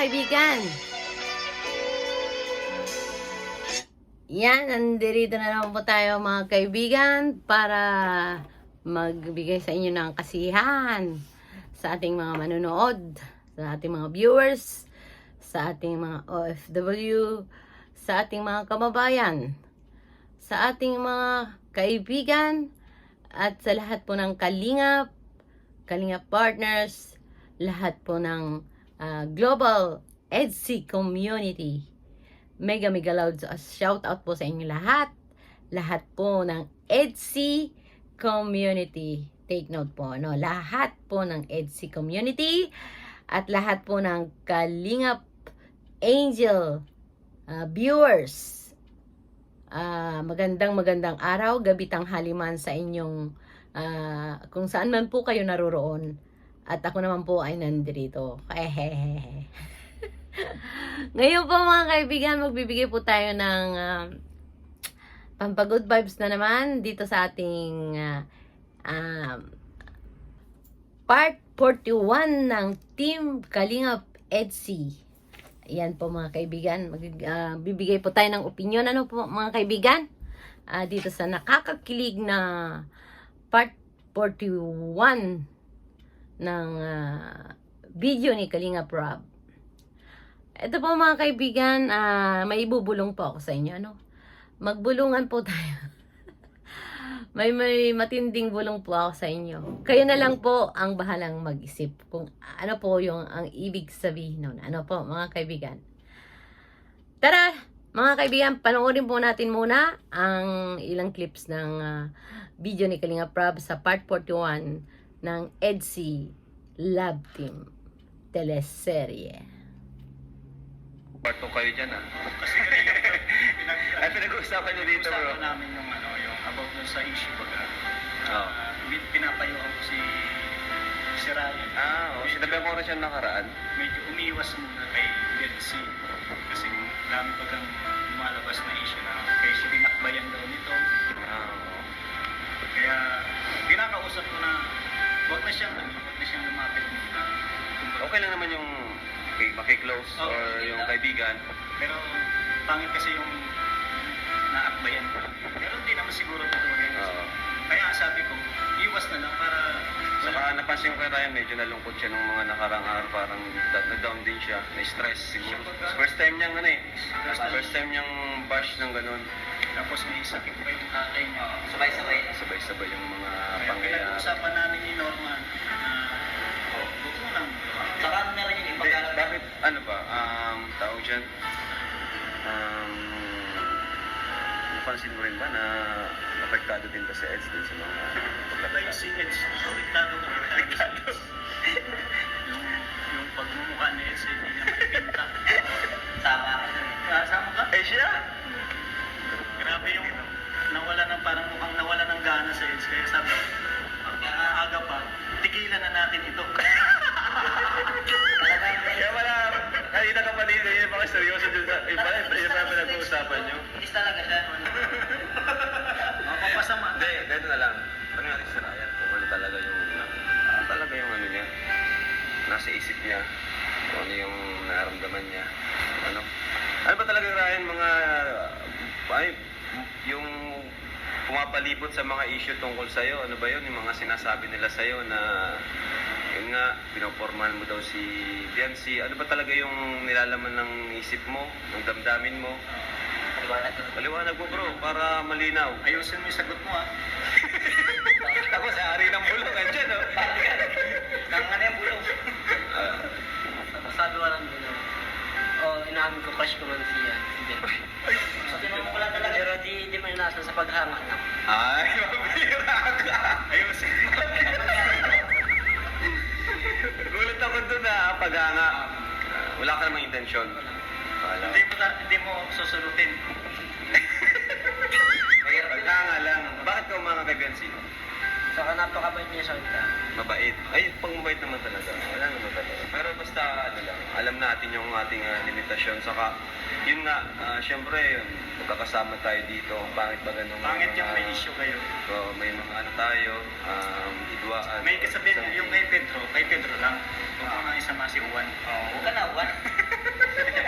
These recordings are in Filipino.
Kaibigan. Yan, nandito na naman po tayo mga kaibigan para magbigay sa inyo ng kasiyahan sa ating mga manonood, sa ating mga viewers, sa ating mga OFW, sa ating mga kababayan, sa ating mga kaibigan, at sa lahat po ng kalingap, kalingap partners, lahat po ng ah, global EDSI community. Mega mega loud shout out po sa inyo lahat. Lahat po ng EDSI community. Take note po, no? Lahat po ng EDSI community at lahat po ng Kalingap Angel ah, viewers. Ah, magandang magandang araw, gabi tanghali man sa inyong ah, kung saan man po kayo naroroon. At ako naman po ay nandito. Ehehehe. Ngayon po mga kaibigan, magbibigay po tayo ng ah, pampagood vibes na naman dito sa ating ah, um, part 41 ng Team Kalingap EDSI. Yan po mga kaibigan, mag, bibigay po tayo ng opinion. Ano po mga kaibigan? Ah, dito sa nakakakilig na part 41 ng ah, video ni Kalinga Prab. Ito po mga kaibigan, ah, may ibubulong po ako sa inyo. Ano? Magbulungan po tayo. may may matinding bulong po ako sa inyo. Kayo na lang po ang bahalang mag-isip kung ano po yung ang ibig sabihin nun. Ano po mga kaibigan. Tara, mga kaibigan, panoorin po natin muna ang ilang clips ng ah, video ni Kalinga Prab sa part 41 ng EDSI Lab Team teleserye. Parto kayo dyan ah. Kasi kanina pinag Ay, pinag-uusapan nyo dito bro. usapan namin yung ano, yung about dun sa issue baga. Oo. Uh, pinapayuhan ko si si Ryan. Ah, oh, sinabihan ko rin siya nakaraan. Medyo umiwas muna kay Betsy. Kasi dami bagang lumalabas na issue na kay siya binakbayan daw nito. Makiklose Oo, or hindi yung kaibigan. Pero pangit kasi yung naakbayan ko. Pero hindi naman siguro yan. Oo. Kaya sabi ko, iwas na lang para Saka napansin ko kay Ryan, medyo nalungkot siya nung mga nakarang araw. Parang na-down din siya. Na-stress siguro. First time niyang ano eh. First time niyang bash ng ganun. tapos may sakit pa yung tatay niya. Sabay-sabay. Sabay-sabay yung mga Kaya pangyayari. pinag-uusapan namin ni Norman ano ba, um, tawag dyan, um, napansin mo rin ba na apektado din ba si Eds din sa mga Patay si Eds. Riktado na riktado. yung, yung pagmumukha ni Eds, hindi niya makipinta. Tama ka dun. Kasama ka? Eh siya! Grabe yung nawala ng parang mukhang nawala ng gana sa Eds. Kaya sabi, ang aga pa, tigilan na natin ito. Kaya wala, kanina ka pa din, yung mga seryoso dun sa, iba, iba, iba pa nag-uusapan nyo. Pulis talaga siya. Mapapasama. Hindi, dito na lang. Ano nga rin si Ryan, kung ano talaga yung, ano talaga yung ano niya, nasa isip niya, kung ano yung nararamdaman niya, ano. Ano ba talaga Ryan, mga, ay, yung pumapalibot sa mga issue tungkol sa'yo, ano ba yun, yung mga sinasabi nila sa'yo na, yun nga, pinopormahan mo daw si Biancy, ano ba talaga yung nilalaman ng isip mo, ng damdamin mo? Paliwanag ko. Paliwanag mo bro, para malinaw. Ayusin mo yung sagot mo ah. Ako sa ari ng bulong, andyan oh. Nang ano yung bulong. Ah, Sabi ko lang din. Oh, inamin ko crush ko rin siya. Hindi. So, tinanong ko lang talaga. Pero di, di man sa paghanga lang. ay, mabira ka. Ayusin mo. Gulat ako Ah, wala ka namang intensyon. Wala. Hindi mo, na- hindi mo susunutin. Paghanga lang. Bakit ka umanga kay Bensi? Saka napakabait niya sa kita. Mabait. Ay, pag mabait naman talaga. Wala naman talaga. Pero basta, ano lang, alam natin yung ating ah, limitasyon. Saka, yun nga, ah, syempre, yun, magkakasama tayo dito kung bakit ba ganun. Pangit yung ah, may issue kayo. So, may mga ano tayo, um, idwaan. May kasabihin so, yung kay Pedro, kay Pedro lang. Huwag mo nang isama si Juan. Oo, oh, huwag ka na, Juan.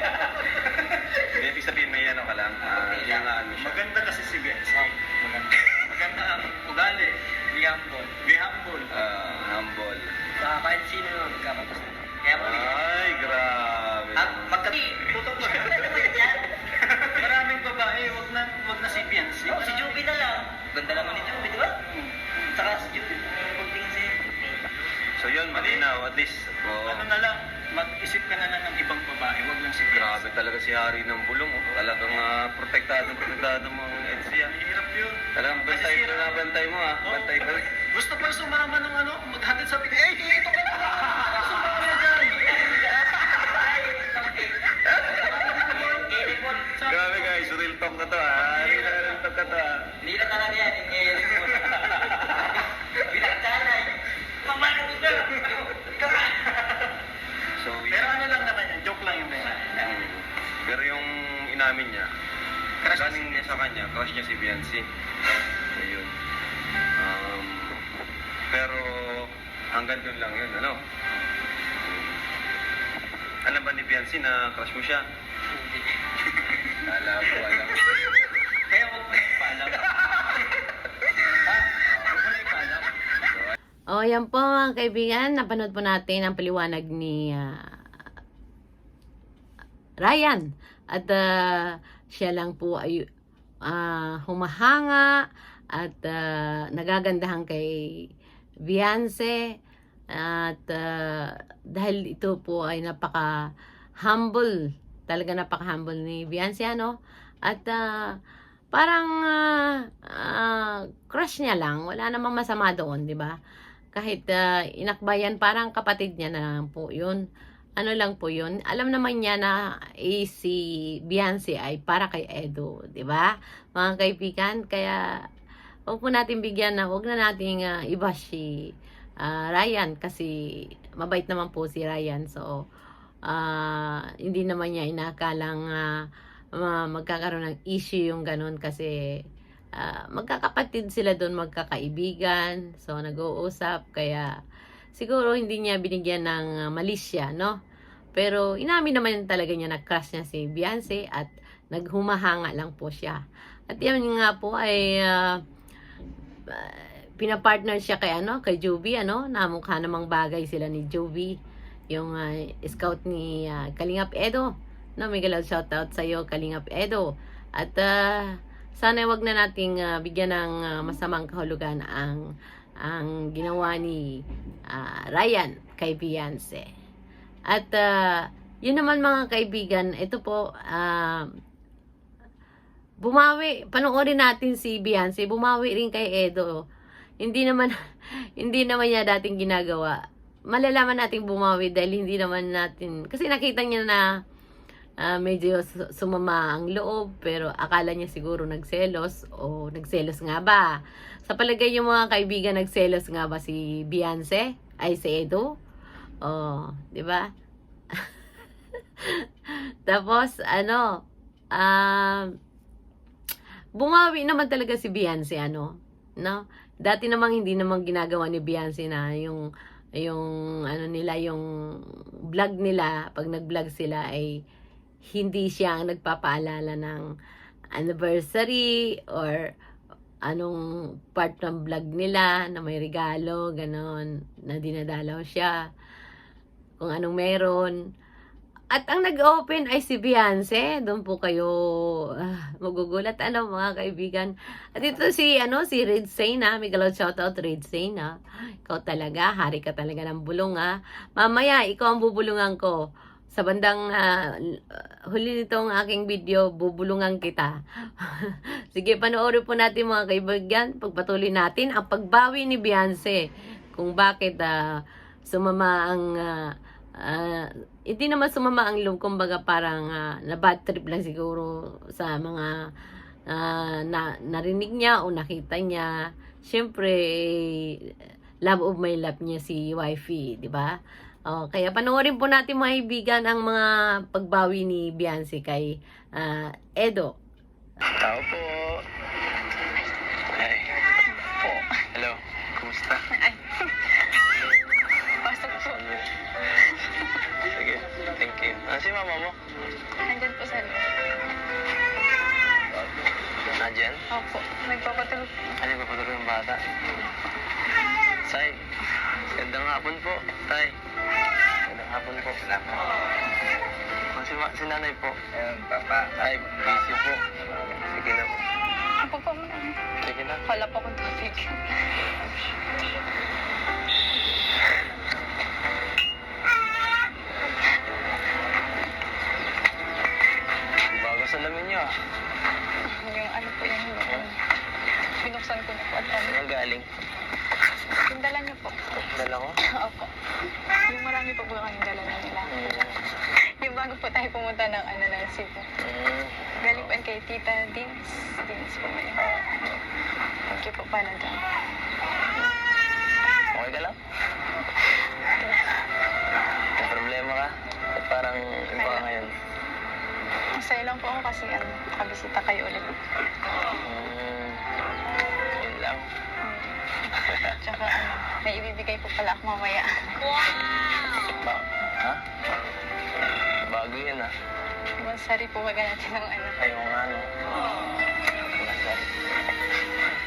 Hindi, ibig sabihin may ano ka lang. Ah, uh, yung, ano siya. Maganda kasi si Ben. Oh, maganda. maganda ang ugali. Be humble. Be humble. Uh, humble. Baka kahit sino yung magkakapasama. Kaya mo Ay, grabe. Ganda naman ni Joby, di ba? Saka si Joby, pagtingin si So yun, malinaw, at least. Ano oh, Ano na lang, mag-isip ka na lang ng ibang babae, wag lang si Grace. grabe talaga si Hari ng Bulong. Oh. Talagang ah, protektado, protektado mo ang Edsia. Hirap yun. Talagang bantay mo na, bantay mo ah. Bantay oh. ka rin. Gusto pa sumama ng ano, maghatid sa pin. Eh, ito ka na! Talk na to ah. Real, real talk na to ah. Hindi na talaga yan. Hindi Binagtanay. Pamakan ko na. So, Pero ano lang naman yan, joke lang. Mm. Pero yung inamin niya, Crush galing niya sa kanya, crush niya si Beyonce. So, yun. Um, pero hanggang doon lang yun, ano? Alam ba ni Beyonce na crush mo siya? Alam O, yan po mga kaibigan. Napanood po natin ang paliwanag ni ah, Ryan. At ah, siya lang po ay ah, humahanga at ah, nagagandahan kay Beyonce. At ah, dahil ito po ay napaka humble. Talaga napaka humble ni Beyonce ano. At ah, parang ah, ah, crush niya lang. Wala namang masama doon, di ba? Kahit ah, inakbayan, parang kapatid niya na lang po yun. Ano lang po yun. Alam naman niya na eh, si Beyonce ay para kay Edo, di ba? Mga kaibigan, kaya huwag po natin bigyan na, huwag na natin ah, iba si ah, Ryan kasi mabait naman po si Ryan. So, ah, hindi naman niya inakalang ma- magkakaroon ng issue yung ganun kasi Ah, magkakapatid sila doon, magkakaibigan. So, nag-uusap. Kaya, siguro hindi niya binigyan ng uh, malisya, no? Pero, inamin naman talaga niya na crush niya si Beyonce at naghumahanga lang po siya. At yan nga po ay ah, ah, pinapartner siya kay ano, kay Joby, ano? Namukha namang bagay sila ni Joby. Yung ah, scout ni ah, Kalingap Edo. No, may galaw shoutout sa iyo, Kalingap Edo. At ah, sana wag na nating ah, bigyan ng ah, masamang kahulugan ang ang ginawa ni ah, Ryan kay Beyonce. At ah, yun naman mga kaibigan, ito po ah, bumawi, panoorin natin si Beyonce, bumawi rin kay Edo. Hindi naman hindi naman niya dating ginagawa. Malalaman natin bumawi dahil hindi naman natin kasi nakita niya na ah, medyo su- sumama ang loob pero akala niya siguro nagselos o nagselos nga ba. Sa palagay yung mga kaibigan nagselos nga ba si Beyonce ay si Edo? Oh, 'di ba? Tapos ano, um bumawi naman talaga si Beyonce ano, no? Dati namang hindi namang ginagawa ni Beyonce na yung yung ano nila yung vlog nila pag nag-vlog sila ay hindi siya ang nagpapaalala ng anniversary or anong part ng vlog nila na may regalo, ganon, na dinadalaw siya, kung anong meron. At ang nag-open ay si Beyonce. Doon po kayo ah, magugulat. Ano mga kaibigan. At ito si, ano, si Red ha. May galawad shoutout Red ha. Ikaw talaga. Hari ka talaga ng bulong ha. Mamaya, ikaw ang bubulungan ko. Sa bandang ah, huli nitong aking video, bubulungan kita. Sige, panoorin po natin mga kaibigan. Pagpatuloy natin ang pagbawi ni Beyonce. Kung bakit ah, sumama ang... ah, ah, hindi naman sumama ang loob, kumbaga parang ah, na bad trip lang siguro sa mga ah, na, narinig niya o nakita niya. Siyempre, eh, love of my love niya si wifey, di ba? Oh, kaya panoorin po natin mga kaibigan ang mga pagbawi ni Beyonce kay ah, Edo. Tao po. Ay. Po. Hello. Kumusta? Pasok po. Sige. Thank you. Ah, si mama mo? Nandyan po sa loob. Nandiyan? Opo. Nagpapatulog po. Ano ba patuloy ng bata? Say. Gandang hapon po, tay. Gandang hapon po. Kung si, si nanay po. Ayun, papa. Ay, busy po. Sige na po. Kapag pa muna. Sige na. Wala pa akong topic. Bago salamin niyo. Yung ano po yung binuksan ko na po at galing yung dala niyo po. Dala ko? Opo. Yung marami po po kayong dala na nila. Yung bago po tayo pumunta ng ano ng Cebu. Mm. Galing po kay Tita Dins. Dins po may Thank you po pala dyan. Okay ka lang? May problema ka? At parang iba ka ngayon. Masaya lang po ako kasi ano, nakabisita kayo ulit. Mm. Tsaka ano, may ibibigay po pala ako mamaya. Ba ha? Bago yun ah. Masari po wag natin ng ano, Ayaw nga no. Masarap.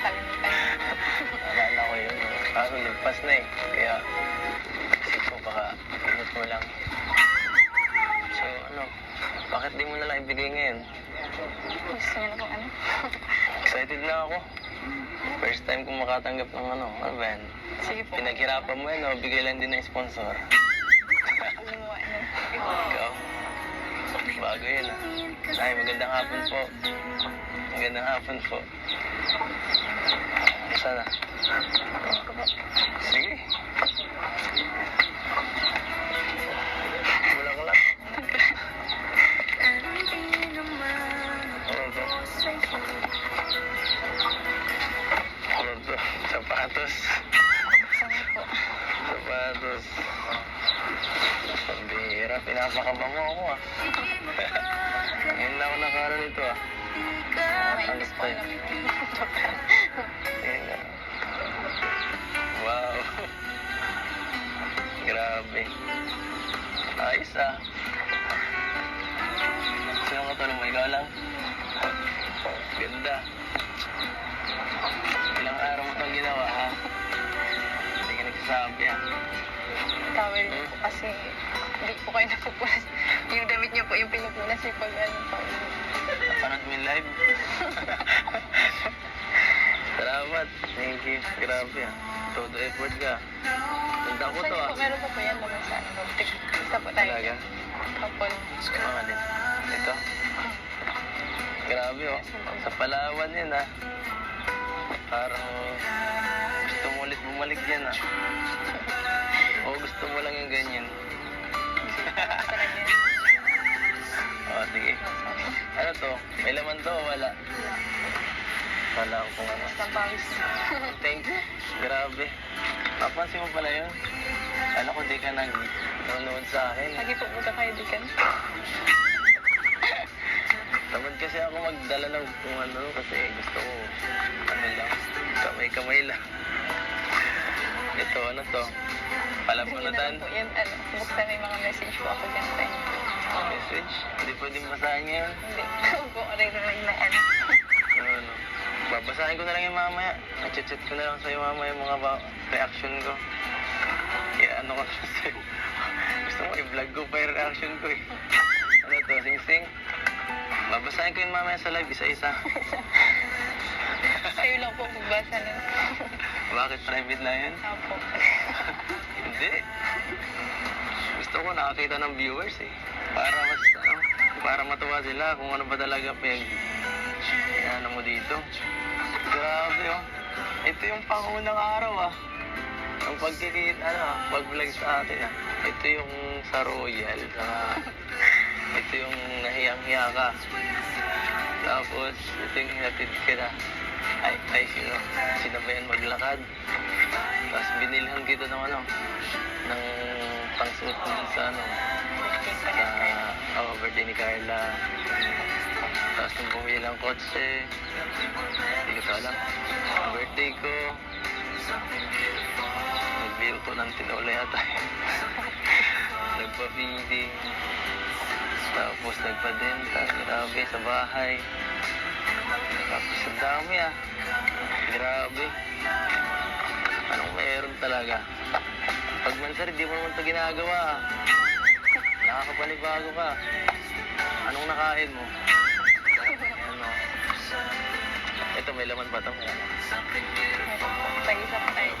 kalimutan. Akala ko yun. Kaso ligpas na eh. Kaya isip ko baka inot mo lang. So ano, bakit di mo na lang ibigay ngayon? Gusto niyo na po ano? Excited na ako. First time kong makatanggap ng ano, ano ba yan? Sige po. Pinaghirapan mo yan, no? bigay lang din ng sponsor. Mo, ano? Ikaw, bago yun ah. Ay, magandang hapon po. Magandang hapon po. Sana. Sige. Sapatos. Sana po. Sapatos. Pambihira, pinapakabango ako ah. Ngayon na ako nakara nito ah. Mainis po alam na. Wow. Grabe. Ayos ah. Sino ka tulong mo? Ikaw lang? Ganda. Nagsasabi ah. Towel po kasi hindi po kayo napupunas. Yung damit niyo po yung pinupunas yung pag ano pa. Napanood mo yung live? Salamat. Thank you. Grabe ah. Todo effort ka. Tanda ko to ah. meron po po yan naman sa ano. Basta po tayo. Talaga? Kapol. Mga alin? Ito. Grabe oh. Sa Palawan yan ah. Parang bumalik yan ah. O gusto mo lang yung ganyan. O sige. Ano to? May laman to o wala? Wala ko kung ano. Thank you. Grabe. Napansin mo pala yun? Alam ko di ka nag nanonood sa akin. Lagi po punta kayo dikan. Tamad kasi ako magdala ng kung ano kasi gusto ko ano lang, kamay-kamay lang. Ito, ano to? Palapanutan? po yan. Ano, buksan may mga message po ako dyan tayo. Message? Hindi pwedeng basahin ngayon. Hindi. rin rin na ano. Ano, ano? Babasahin ko na lang yung mamaya. I-chat ko na lang sa'yo mamaya yung mga ba- reaction ko. Kaya ano ko sa'yo. Gusto mo i-vlog ko pa yung reaction ko eh. Ano to, sing-sing? Babasahin ko yung mamaya sa live isa-isa. Kayo lang po magbasa na. Bakit private lang yun? Apo. Hindi. Gusto ko nakakita ng viewers eh. Para mas, ano, para matuwa sila kung ano ba talaga pinag, ano mo dito. Grabe oh. Ito yung pangunang araw ah. Ang pagkikita, ano ah, pag-vlog sa atin ah. Ito yung sa Royal, saka ito yung nahiyang-hiya ka. Tapos, ito yung hinatid ka na. Ay, ay, sino? Sinabayan maglakad. Tapos binilhan kita ng ano, ng pangsuot mo sa ano, sa oh, birthday ni Carla. Tapos nung bumili ng kotse, hindi ko alam. Birthday ko, nagbill ko ng tinola yata. Nagpa-feeding. Tapos nagpa-denta, grabe, sa bahay. Tapos ang dami ah. Grabe. Anong meron talaga? Pag mansari, di mo naman ito ginagawa. ah. Nakakapanibago ka. Anong nakain mo? Ano? Ito, may laman ba ito? Tag-isa po tayo.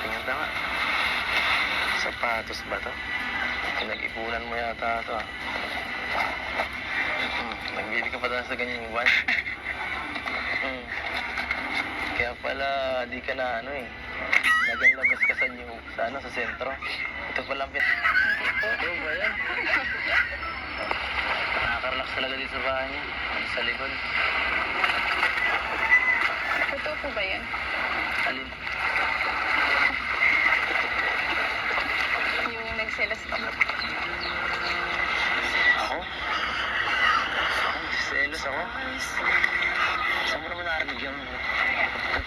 Tingnan ta nga. Sapatos ba to? Pinag-ipunan mo yata ito ah. Hmm, nagbili ka pa tayo sa ganyang buwan. Hmm. Kaya pala, di ka na ano eh. Naganlabas ka sa new, sa ano, sa sentro. Ito pala ang pin... Ano ba yan? Nakaka-relax talaga dito sa bahay niya. Sa likod. Totoo po ba yun? Alin? Yung nagselos ka po. Ako? Ako? Selos ako? Saan mo naman narinig yun?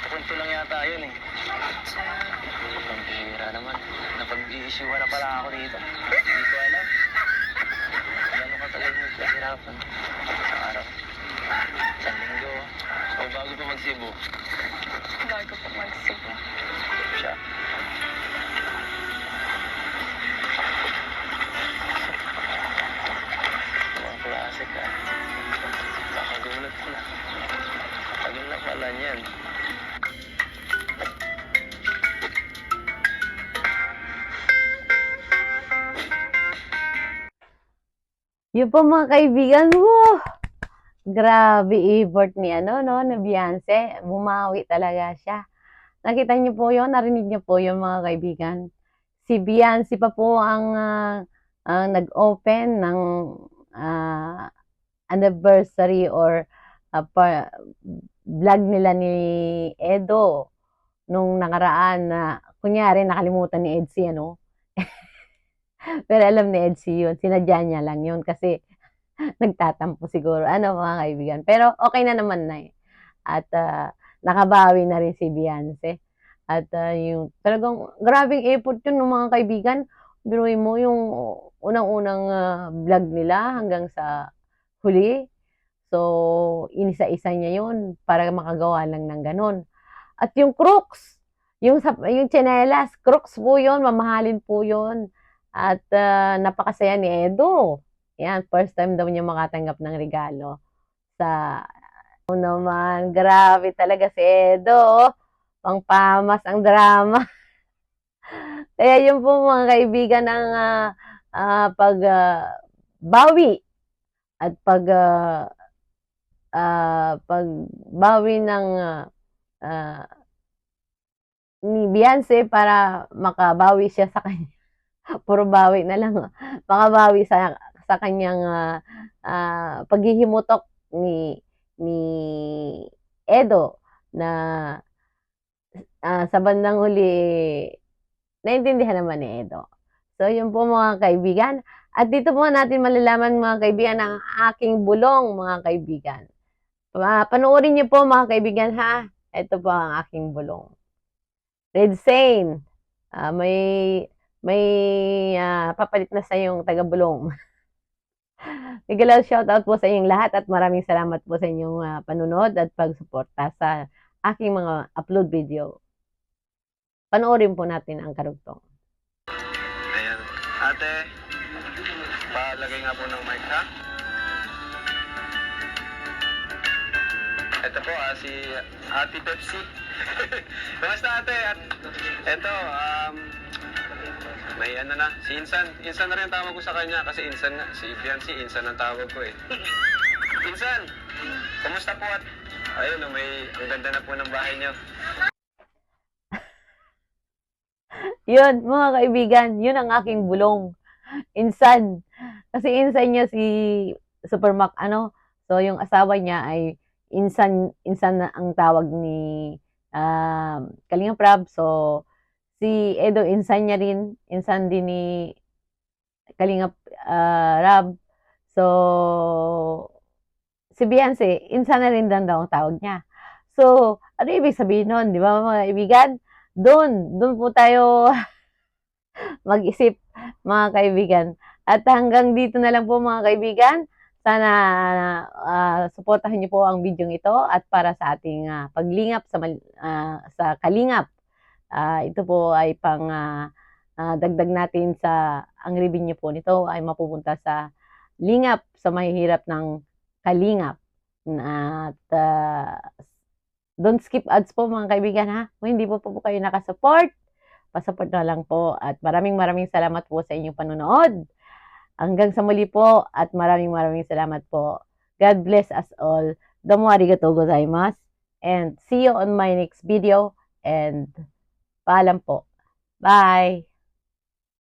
Kwento lang yata yun eh. Ang bihira naman. Napag-i-issue na pala ako dito. Hindi ko alam. Gano'n ka talaga maghihirapan sa araw. Sa linggo. O bago pa mag-Cebu. Bago po mag-Cebu. Siya. Ibang klase ka. Nakagulat ko na. Tagal na pala niyan. Yun po mga kaibigan, woo! Grabe effort ni ano, no, na Beyonce. Bumawi talaga siya. Nakita niyo po yun, narinig niyo po yun mga kaibigan. Si Beyonce pa po ang ah, ang nag-open ng ah, anniversary or ah, pa- vlog nila ni Edo nung nakaraan na kunyari nakalimutan ni Edsy ano pero alam ni Edsy yun. Sinadya niya lang yun kasi nagtatampo siguro. Ano mga kaibigan. Pero okay na naman na eh. At ah, nakabawi na rin si Beyonce. At ah, yung talagang grabing effort yun ng mga kaibigan. Biruin mo yung unang-unang ah, vlog nila hanggang sa huli. So, inisa-isa niya yun para makagawa lang ng ganun. At yung crooks, yung, yung chinelas, crooks po yun, mamahalin po yun. At ah, napakasaya ni Edo. Yan, first time daw niya makatanggap ng regalo. Sa, ano naman, grabe talaga si Edo. Pangpamas ang drama. Kaya yun po mga kaibigan ng ah, ah, pag ah, bawi at pag ah, ah, pagbawi ng ah, ni Beyonce para makabawi siya sa kanya. Puro bawi na lang. Makabawi sa sa kanyang ah, ah, paghihimutok ni ni Edo na ah, sa bandang huli naintindihan naman ni Edo. So yun po mga kaibigan. At dito po natin malalaman mga kaibigan ang aking bulong mga kaibigan. Pa- Panoorin niyo po mga kaibigan ha. Ito po ang aking bulong. Red Sane, ah, may may ah, papalit na sa yung taga-bulong. Bigalaw shoutout po sa inyong lahat at maraming salamat po sa inyong ah, panunod at pagsuporta sa aking mga upload video. Panoorin po natin ang karugtong. Ayan. Ate, palagay nga po ng mic ha. Ito po, ah, si Ate Pepsi. Kamusta ate? At ito, um, may ano na, si Insan. Insan na rin ang tawag ko sa kanya kasi Insan nga. Si Biancy, Insan ang tawag ko eh. Insan, kumusta po at ayun, oh, may ang ganda na po ng bahay niyo. Yun, mga kaibigan, yun ang aking bulong. Insan. Kasi insan niya si Supermac, ano. So, yung asawa niya ay insan, insan na ang tawag ni um, Kalinga Prab. So, si Edo, insan niya rin. Insan din ni Kalinga ah, Rab. So, si Beyonce, insan na rin daw ang tawag niya. So, ano ibig sabihin nun? Di ba mga kaibigan? Doon, doon po tayo mag-isip mga kaibigan. At hanggang dito na lang po mga kaibigan. Sana ah, suportahan niyo po ang video ito at para sa ating ah, paglingap sa ah, sa kalingap. Ah, ito po ay pang ah, ah, dagdag natin sa ang revenue po nito ay mapupunta sa lingap sa mahihirap ng kalingap. At ah, don't skip ads po mga kaibigan ha. Kung hindi po po, po kayo nakasupport, pasupport na lang po. At maraming maraming salamat po sa inyong panonood. Hanggang sa muli po at maraming maraming salamat po. God bless us all. Domo arigatou gozaimasu. And see you on my next video. And paalam po. Bye!